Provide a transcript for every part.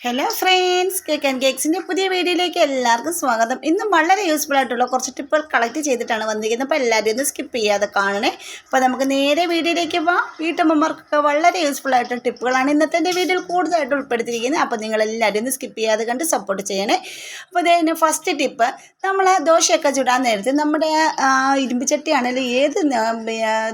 Hello friends cake and കേക്സിന്റെ പുതിയ വീഡിയോയിലേക്ക് എല്ലാവർക്കും സ്വാഗതം. ഇന്നും വളരെ യൂസ്ഫുൾ ആയിട്ടുള്ള കുറച്ച് ടിപ്പുകൾ കളക്ട് ചെയ്തിട്ടാണ് വന്നിരിക്കുന്നത്. അപ്പോൾ എല്ലാവരും ഒന്ന് സ്കിപ്പ് ചെയ്യാതെ കാണണേ. അപ്പോൾ നമുക്ക് നേരെ വീഡിയോയിലേക്ക് പോകാം വീട്ടമ്മമാർക്കൊക്കെ വളരെ യൂസ്ഫുൾ ആയിട്ടുള്ള ടിപ്പുകളാണ് ഇന്നത്തെ വീഡിയോയിൽ കൂടുതലായിട്ട് ഉൾപ്പെടുത്തിയിരിക്കുന്നത്. അപ്പോൾ നിങ്ങൾ എല്ലാവരും ഒന്ന് സ്കിപ്പ് ചെയ്യാതെ കണ്ട് സപ്പോർട്ട് ചെയ്യണേ. അപ്പോൾ ഇതിന് ഫസ്റ്റ് ടിപ്പ് നമ്മൾ ദോശയൊക്കെ ചുടാൻ നേരത്തെ നമ്മുടെ ആ, ഇരുമ്പ് ചട്ടി ആണെങ്കിലും ഏത്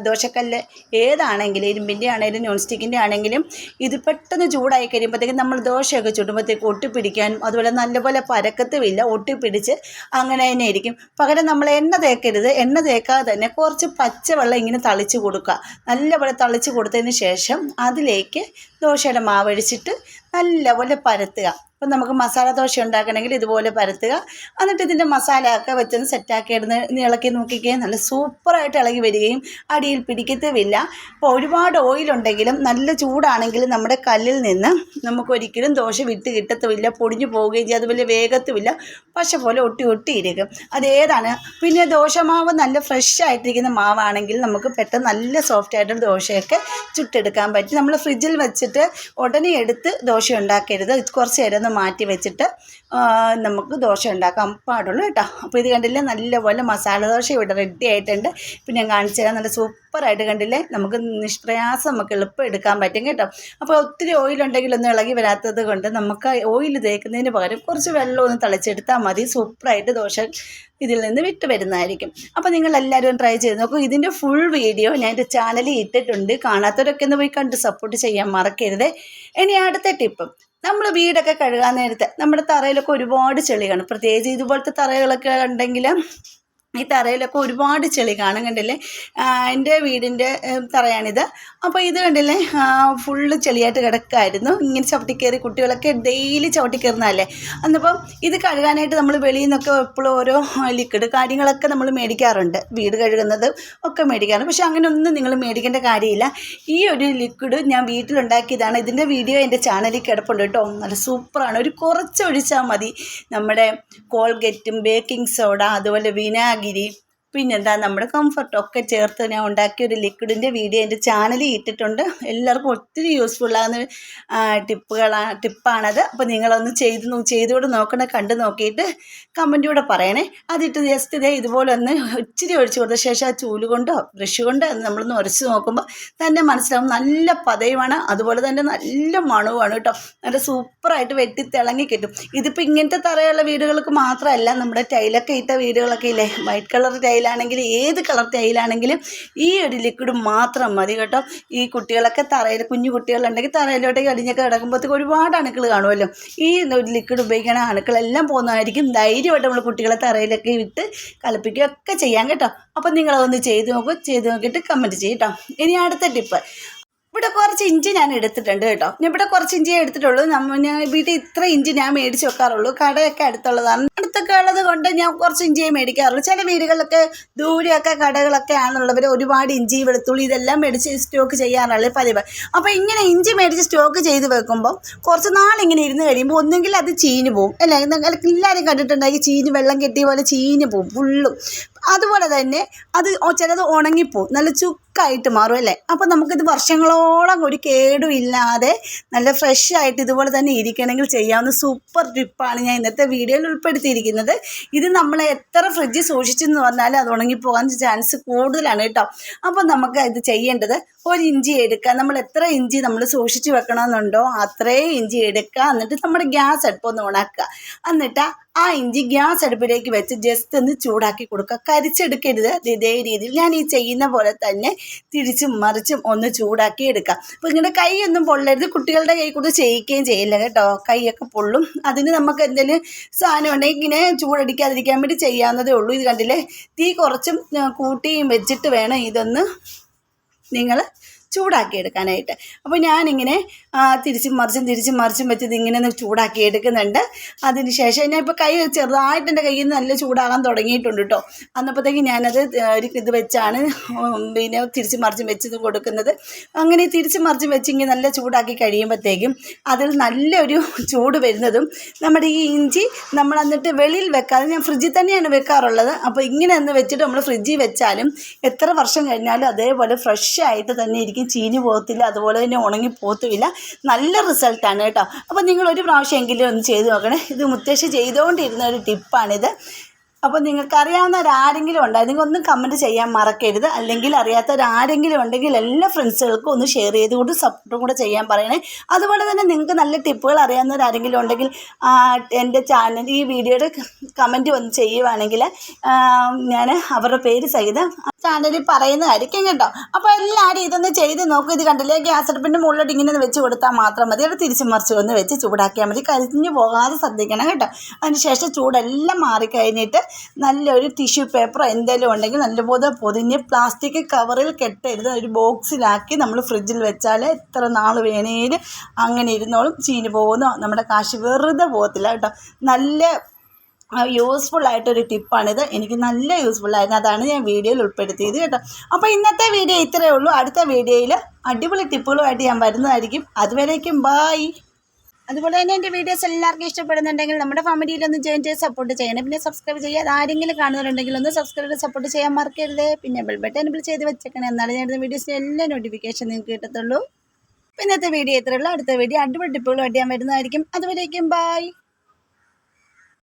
ദോശക്കല്ല് ഏതാണെങ്കിലും ഇരുമ്പിന്റെ ആണെങ്കിലും നോൺ സ്റ്റിക്കിന്റെ ആണെങ്കിലും ഇത് പെട്ടെന്ന് ചൂടായി കഴിയുമ്പോഴത്തേക്കും നമ്മൾ ദോശയൊക്കെ ചുടുമ്പോഴത്തേക്ക് ഒട്ടിപ്പിടിക്കാനും അതുപോലെ നല്ലപോലെ പരക്കത്തുമില്ല. ഒട്ടിപ്പിടിച്ച് അങ്ങനെ തന്നെ ഇരിക്കും. പകരം നമ്മൾ എണ്ണ തേക്കരുത്. എണ്ണ തേക്കാതെ തന്നെ കുറച്ച് പച്ചവെള്ളം ഇങ്ങനെ തളിച്ച് കൊടുക്കുക. നല്ലപോലെ തളിച്ച് കൊടുത്തതിന് ശേഷം അതിലേക്ക് ദോശയുടെ മാവഴിച്ചിട്ട് നല്ലപോലെ പരത്തുക. അപ്പം നമുക്ക് മസാല ദോശ ഉണ്ടാക്കണമെങ്കിൽ ഇതുപോലെ പരത്തുക. എന്നിട്ട് ഇതിന്റെ മസാല ഒക്കെ വെച്ചൊന്ന് സെറ്റാക്കി ഇടുന്ന ഇളക്കി നോക്കിക്കുകയും നല്ല സൂപ്പറായിട്ട് ഇളകി വരികയും അടിയിൽ പിടിക്കത്തുമില്ല. അപ്പോൾ ഒരുപാട് ഓയിലുണ്ടെങ്കിലും നല്ല ചൂടാണെങ്കിലും നമ്മുടെ കല്ലിൽ നിന്ന് നമുക്കൊരിക്കലും ദോശ വിട്ട് കിട്ടത്തുമില്ല പൊടിഞ്ഞു പോവുകയും ചെയ്യും. അതുപോലെ വേഗത്തുമില്ല. പശ പോലെ ഒട്ടി ഒട്ടിയിരിക്കും അതേതാണ് പിന്നെ ദോശമാവ് നല്ല ഫ്രഷ് ആയിട്ടിരിക്കുന്ന മാവാണെങ്കിൽ നമുക്ക് പെട്ടെന്ന് നല്ല സോഫ്റ്റ് ആയിട്ടൊരു ദോശയൊക്കെ ചുട്ടെടുക്കാൻ പറ്റും. നമ്മൾ ഫ്രിഡ്ജിൽ വെച്ചിട്ട് ഉടനെ എടുത്ത് ദോശ ഉണ്ടാക്കരുത്. കുറച്ച് നേരം മാറ്റി വെച്ചിട്ട് നമുക്ക് ദോശ ഉണ്ടാക്കാൻ പാടുള്ളൂ കേട്ടോ. അപ്പോൾ ഇത് കണ്ടില്ലേ നല്ലപോലെ മസാല ദോശ ഇവിടെ റെഡി ആയിട്ടുണ്ട്. ഇപ്പം ഞാൻ കാണിച്ചു തരാം നല്ല സൂപ്പറായിട്ട് കണ്ടില്ലേ നമുക്ക് നിഷ്പ്രയാസം നമുക്ക് എളുപ്പം എടുക്കാൻ പറ്റും കേട്ടോ. അപ്പോൾ ഒത്തിരി ഓയിലുണ്ടെങ്കിലൊന്നും ഇളകി വരാത്തത് കൊണ്ട് നമുക്ക് ഓയിൽ തേക്കുന്നതിന് പകരം കുറച്ച് വെള്ളം ഒന്ന് തിളച്ചെടുത്താൽ മതി. സൂപ്പറായിട്ട് ദോശ ഇതിൽ നിന്ന് വിട്ടു വരുന്നതായിരിക്കും. അപ്പോൾ നിങ്ങൾ എല്ലാവരും ട്രൈ ചെയ്ത് നോക്കൂ. ഇതിന്റെ ഫുൾ വീഡിയോ ഞാൻ എന്റെ ചാനലിൽ ഇട്ടിട്ടുണ്ട്. കാണാത്തവരൊക്കെ ഒന്ന് പോയി കണ്ട് സപ്പോർട്ട് ചെയ്യാൻ മറക്കരുത്. ഇനി അടുത്ത ടിപ്പ് നമ്മൾ വീടൊക്കെ കഴുകാൻ നേരത്തെ നമ്മുടെ തറയിലൊക്കെ ഒരുപാട് ചെളി കാണും പ്രത്യേകിച്ച് ഇതുപോലത്തെ തറകളൊക്കെ ഉണ്ടെങ്കിൽ ഈ തറയിലൊക്കെ ഒരുപാട് ചെളി കാണും കണ്ടില്ലേ? എന്റെ വീടിന്റെ തറയാണിത്. അപ്പോൾ ഇത് കണ്ടില്ലേ? ഫുള്ള് ചെളിയായിട്ട് കിടക്കായിരുന്നു ഇങ്ങനെ ചവിട്ടി കയറി കുട്ടികളൊക്കെ ഡെയിലി ചവിട്ടി കയറുന്നതല്ലേ? അന്നപ്പം ഇത് കഴുകാനായിട്ട് നമ്മൾ വെളിയിൽ നിന്നൊക്കെ എപ്പോഴും ഓരോ ലിക്വിഡ് കാര്യങ്ങളൊക്കെ നമ്മൾ മേടിക്കാറുണ്ട്. വീട് കഴുകുന്നത് ഒക്കെ മേടിക്കാറുണ്ട്. പക്ഷേ അങ്ങനെ ഒന്നും നിങ്ങൾ മേടിക്കേണ്ട കാര്യമില്ല. ഈ ഒരു ലിക്വിഡ് ഞാൻ വീട്ടിലുണ്ടാക്കിയതാണ്. ഇതിന്റെ വീഡിയോ എന്റെ ചാനലിൽ കിടപ്പുണ്ട് കേട്ടോ. നല്ല സൂപ്പറാണ്. ഒരു കുറച്ച് ഒഴിച്ചാൽ മതി. നമ്മുടെ കോൾഗേറ്റും ബേക്കിംഗ് സോഡ അതുപോലെ വിനാഗിരി ಆಗಿರಿ പിന്നെന്താ നമ്മുടെ കംഫർട്ട് ഒക്കെ ചേർത്ത് ഞാൻ ഉണ്ടാക്കിയ ഒരു ലിക്വിഡിന്റെ വീഡിയോ എന്റെ ചാനലിൽ ഇട്ടിട്ടുണ്ട്. എല്ലാവർക്കും ഒത്തിരി യൂസ്ഫുള്ളാകുന്ന ടിപ്പുകളാണ് ടിപ്പാണത്. അപ്പോൾ നിങ്ങളൊന്ന് ചെയ്ത് ചെയ്തുകൂടെ നോക്കണ കണ്ട് നോക്കിയിട്ട് കമന്റിലൂടെ പറയണേ. അതിട്ട് ജസ്റ്റ് ഇതേ ഇതുപോലെ ഒന്ന് ഇച്ചിരി ഒഴിച്ചു കൊടുത്ത ശേഷം ആ ചൂൽ കൊണ്ടോ ബ്രഷ് കൊണ്ടോ നമ്മളൊന്ന് ഉരച്ച് നോക്കുമ്പോൾ തന്നെ മനസ്സിലാവും നല്ല പതയുമാണ് അതുപോലെ തന്നെ നല്ല മണവുമാണ് കേട്ടോ നല്ല സൂപ്പറായിട്ട് വെട്ടി തിളങ്ങി കിട്ടും. ഇതിപ്പോൾ ഇങ്ങനത്തെ തറയുള്ള വീടുകൾക്ക് മാത്രമല്ല നമ്മുടെ ടൈലൊക്കെ ഇട്ട വീടുകളൊക്കെ ഇല്ലേ? വൈറ്റ് കളർ ടൈലാണെങ്കിൽ ഏത് കളർ ടൈലാണെങ്കിലും ഈ ഒരു ലിക്വിഡ് മാത്രം മതി കേട്ടോ. ഈ കുട്ടികളൊക്കെ തറയിൽ കുഞ്ഞു കുട്ടികളുണ്ടെങ്കിൽ തറയിലോട്ടേക്ക് അടിഞ്ഞൊക്കെ കിടക്കുമ്പോഴത്തേക്ക് ഒരുപാട് അണുക്കൾ കാണുമല്ലോ. ഈ ഒരു ലിക്വിഡ് ഉപയോഗിക്കണ അണുക്കളെല്ലാം പോകുന്നതായിരിക്കും ധൈര്യമായിട്ട് നമ്മൾ കുട്ടികളെ തറയിലൊക്കെ ഇട്ട് കളിപ്പിക്കുകയൊക്കെ ചെയ്യാം കേട്ടോ. അപ്പം നിങ്ങളതൊന്ന് ചെയ്ത് നോക്കും. ചെയ്ത് നോക്കിയിട്ട് കമന്റ് ചെയ്യും കേട്ടോ. ഇനി അടുത്ത ടിപ്പ് ഇവിടെ കുറച്ച് ഇഞ്ചി ഞാൻ എടുത്തിട്ടുണ്ട് കേട്ടോ. ഞാൻ ഇവിടെ കുറച്ച് ഇഞ്ചിയേ എടുത്തിട്ടുള്ളൂ. നമ്മ ഞാൻ വീട്ടിൽ ഇത്ര ഇഞ്ചി ഞാൻ മേടിച്ച് വെക്കാറുള്ളൂ. കടയൊക്കെ അടുത്തുള്ളതാണ്. അടുത്തൊക്കെ ഉള്ളത് കൊണ്ട് ഞാൻ കുറച്ച് ഇഞ്ചിയേ മേടിക്കാറുള്ളൂ. ചില വീടുകളിലൊക്കെ ദൂരെയൊക്കെ കടകളൊക്കെ ആണുള്ളവർ ഒരുപാട് ഇഞ്ചി വെളുത്തുള്ളി ഇതെല്ലാം മേടിച്ച് സ്റ്റോക്ക് ചെയ്യാറുള്ള പതിവ്. അപ്പോൾ ഇങ്ങനെ ഇഞ്ചി മേടിച്ച് സ്റ്റോക്ക് ചെയ്ത് വെക്കുമ്പോൾ കുറച്ച് നാളിങ്ങനെ ഇരുന്ന് കഴിയുമ്പോൾ ഒന്നെങ്കിൽ അത് ചീഞ്ഞു പോകും അല്ലേ? നിങ്ങൾ എല്ലാവരും കണ്ടിട്ടുണ്ടെങ്കിൽ ചീഞ്ഞ് വെള്ളം കെട്ടിയ പോലെ ചീഞ്ഞ് പോകും ഫുള്ളും. അതുപോലെ തന്നെ അത് ചിലത് ഉണങ്ങിപ്പോവും. നല്ല ചുക്കായിട്ട് മാറും അല്ലേ? അപ്പോൾ നമുക്കിത് വർഷങ്ങളോളം ഒരു കേടും ഇല്ലാതെ നല്ല ഫ്രഷ് ആയിട്ട് ഇതുപോലെ തന്നെ ഇരിക്കണമെങ്കിൽ ചെയ്യാവുന്ന സൂപ്പർ ടിപ്പാണ് ഞാൻ ഇന്നത്തെ വീഡിയോയിൽ ഉൾപ്പെടുത്തിയിരിക്കുന്നത്. ഇത് നമ്മൾ എത്ര ഫ്രിഡ്ജിൽ സൂക്ഷിച്ചെന്ന് പറഞ്ഞാലും അത് ഉണങ്ങിപ്പോകാൻ ചാൻസ് കൂടുതലാണ് കേട്ടോ. അപ്പോൾ നമുക്ക് ഇത് ചെയ്യേണ്ടത് ഒരു ഇഞ്ചി എടുക്കുക. നമ്മൾ എത്ര ഇഞ്ചി നമ്മൾ സൂക്ഷിച്ച് വെക്കണമെന്നുണ്ടോ അത്രയും ഇഞ്ചി എടുക്കുക. എന്നിട്ട് നമ്മുടെ ഗ്യാസ് അടുപ്പൊന്ന് ഉണക്കുക. എന്നിട്ട് ആ ഇഞ്ചി ഗ്യാസ് അടുപ്പിലേക്ക് വെച്ച് ജസ്റ്റ് ഒന്ന് ചൂടാക്കി കൊടുക്കുക. കരിച്ചെടുക്കരുത്. ഇത് രീതിയിൽ ഞാൻ ഈ ചെയ്യുന്ന പോലെ തന്നെ തിരിച്ചും മറിച്ചും ഒന്ന് ചൂടാക്കി എടുക്കാം. അപ്പോൾ നിങ്ങളുടെ കൈയൊന്നും പൊള്ളരുത്. കുട്ടികളുടെ കൈ കൂടെ ചെയ്യിക്കുകയും ചെയ്യില്ല കേട്ടോ. കൈയൊക്കെ പൊള്ളും. അതിന് നമുക്ക് എന്തെങ്കിലും സാധനം ഉണ്ടെങ്കിൽ ഇങ്ങനെ ചൂടടിക്കാതിരിക്കാൻ വേണ്ടി ചെയ്യാവുന്നതേ ഉള്ളൂ. ഇത് കണ്ടില്ലേ? തീ കുറച്ചും കൂട്ടിയും വെച്ചിട്ട് വേണം ഇതൊന്ന് നിങ്ങൾ ചൂടാക്കി എടുക്കാനായിട്ട്. അപ്പോൾ ഞാനിങ്ങനെ തിരിച്ചും മറിച്ചും തിരിച്ചും മറിച്ചും വെച്ച് ഇതിങ്ങനെ ഒന്ന് ചൂടാക്കി എടുക്കുന്നുണ്ട്. അതിന് ശേഷം ഞാൻ ഇപ്പോൾ കൈ ചെറുതായിട്ട് എന്റെ കയ്യിൽ നിന്ന് നല്ല ചൂടാകാൻ തുടങ്ങിയിട്ടുണ്ട് കേട്ടോ അന്നപ്പോഴത്തേക്ക് ഞാനത് ഒരു ഇത് വെച്ചാണ് പിന്നെ തിരിച്ചും മറിച്ചും വെച്ച് കൊടുക്കുന്നത്. അങ്ങനെ തിരിച്ചും മറിച്ചും വെച്ച് ഇങ്ങനെ നല്ല ചൂടാക്കി കഴിയുമ്പോഴത്തേക്കും അതിൽ നല്ലൊരു ചൂട് വരുന്നതും നമ്മുടെ ഈ ഇഞ്ചി നമ്മൾ എന്നിട്ട് വെളിയിൽ വെക്കാതെ ഞാൻ ഫ്രിഡ്ജിൽ തന്നെയാണ് വെക്കാറുള്ളത്. അപ്പോൾ ഇങ്ങനെ ഒന്ന് വെച്ചിട്ട് നമ്മൾ ഫ്രിഡ്ജിൽ വെച്ചാലും എത്ര വർഷം കഴിഞ്ഞാലും അതേപോലെ ഫ്രഷ് ആയിട്ട് തന്നെ ഇരിക്കും ചീഞ്ഞു പോകത്തില്ല അതുപോലെ തന്നെ ഉണങ്ങി പോകത്തുമില്ല. നല്ല റിസൾട്ടാണ് കേട്ടോ. അപ്പോൾ നിങ്ങൾ ഒരു പ്രാവശ്യമെങ്കിലും ഒന്ന് ചെയ്ത് നോക്കണേ. ഇത് മുത്തശ്ശി ചെയ്തുകൊണ്ടിരുന്ന ഒരു ടിപ്പാണിത് അപ്പോൾ നിങ്ങൾക്ക് അറിയാവുന്ന ഒരാരെങ്കിലും ഉണ്ടായി നിങ്ങൾ ഒന്നും കമന്റ് ചെയ്യാൻ മറക്കരുത്. അല്ലെങ്കിൽ അറിയാത്ത ഒരാരെങ്കിലും ഉണ്ടെങ്കിൽ എല്ലാ ഫ്രണ്ട്സുകൾക്കും ഒന്ന് ഷെയർ ചെയ്തുകൊണ്ട് സപ്പോർട്ടും കൂടെ ചെയ്യാൻ പറയണേ. അതുപോലെ തന്നെ നിങ്ങൾക്ക് നല്ല ടിപ്പുകൾ അറിയാവുന്ന അറിയാവുന്നവരാരെങ്കിലും ഉണ്ടെങ്കിൽ എന്റെ ചാനൽ ഈ വീഡിയോയുടെ കമന്റ് വന്ന് ചെയ്യുവാണെങ്കിൽ ഞാൻ അവരുടെ പേര് സഹിതം ചാനലിൽ പറയുന്നതായിരിക്കും കേട്ടോ. അപ്പോൾ എല്ലാവരും ഇതൊന്ന് ചെയ്ത് നോക്കും. ഇത് കണ്ടില്ലേ? ഗ്യാസ് അടുപ്പിന്റെ മുകളിലോട്ട് ഇങ്ങനെ വെച്ച് കൊടുത്താൽ മാത്രം മതി. അവിടെ തിരിച്ച് മറിച്ച് ഒന്ന് വെച്ച് ചൂടാക്കിയാൽ മതി. കരിഞ്ഞു പോകാതെ ശ്രദ്ധിക്കണം കേട്ടോ. അതിന് ശേഷം ചൂടെല്ലാം മാറിക്കഴിഞ്ഞിട്ട് നല്ലൊരു ടിഷ്യൂ പേപ്പറോ എന്തെങ്കിലും ഉണ്ടെങ്കിൽ നല്ലപോലെ പൊതിഞ്ഞ് പ്ലാസ്റ്റിക് കവറിൽ കെട്ടരുത്. ഒരു ബോക്സിലാക്കി നമ്മൾ ഫ്രിഡ്ജിൽ വെച്ചാൽ എത്ര നാൾ വേണേലും അങ്ങനെ ഇരുന്നോളും ചീഞ്ഞ് പോകുന്നു നമ്മുടെ കാശ് വെറുതെ പോകത്തില്ല കേട്ടോ. നല്ല യൂസ്ഫുൾ ആയിട്ടൊരു ടിപ്പാണിത് എനിക്ക് നല്ല യൂസ്ഫുൾ ആയിരുന്നു. അതാണ് ഞാൻ വീഡിയോയിൽ ഉൾപ്പെടുത്തിയത് കേട്ടോ. അപ്പോൾ ഇന്നത്തെ വീഡിയോ ഇത്രയേ ഉള്ളൂ. അടുത്ത വീഡിയോയിൽ അടിപൊളി ടിപ്പുകളുമായിട്ട് ഞാൻ വരുന്നതായിരിക്കും. അതുവരേക്കും ബായ് അതുപോലെ തന്നെ എന്റെ വീഡിയോസ് എല്ലാവർക്കും ഇഷ്ടപ്പെടുന്നുണ്ടെങ്കിൽ നമ്മുടെ ഫാമിലിയിൽ ഒന്ന് ജോയിൻ ചെയ്ത് സപ്പോർട്ട് ചെയ്യണം. പിന്നെ സബ്സ്ക്രൈബ് ചെയ്യുക. ആരെങ്കിലും കാണുന്നുണ്ടെങ്കിൽ ഒന്ന് സബ്സ്ക്രൈബ് സപ്പോർട്ട് ചെയ്യാൻ മറക്കരുത്. പിന്നെ ബെൽ ബട്ടൺ എനബിൾ ചെയ്ത് വെച്ചേക്കണം. എന്നാലും ഞാൻ വീഡിയോസിന്റെ എല്ലാ നോട്ടിഫിക്കേഷൻ നിങ്ങൾക്ക് കിട്ടത്തുള്ളൂ. ഇന്നത്തെ വീഡിയോ ഇത്രയുള്ളൂ അടുത്ത വീഡിയോ അടിപൊളി ടിപ്പുകൾ ഞാൻ വരുന്നതായിരിക്കും. അതുവരേക്കും ബായ്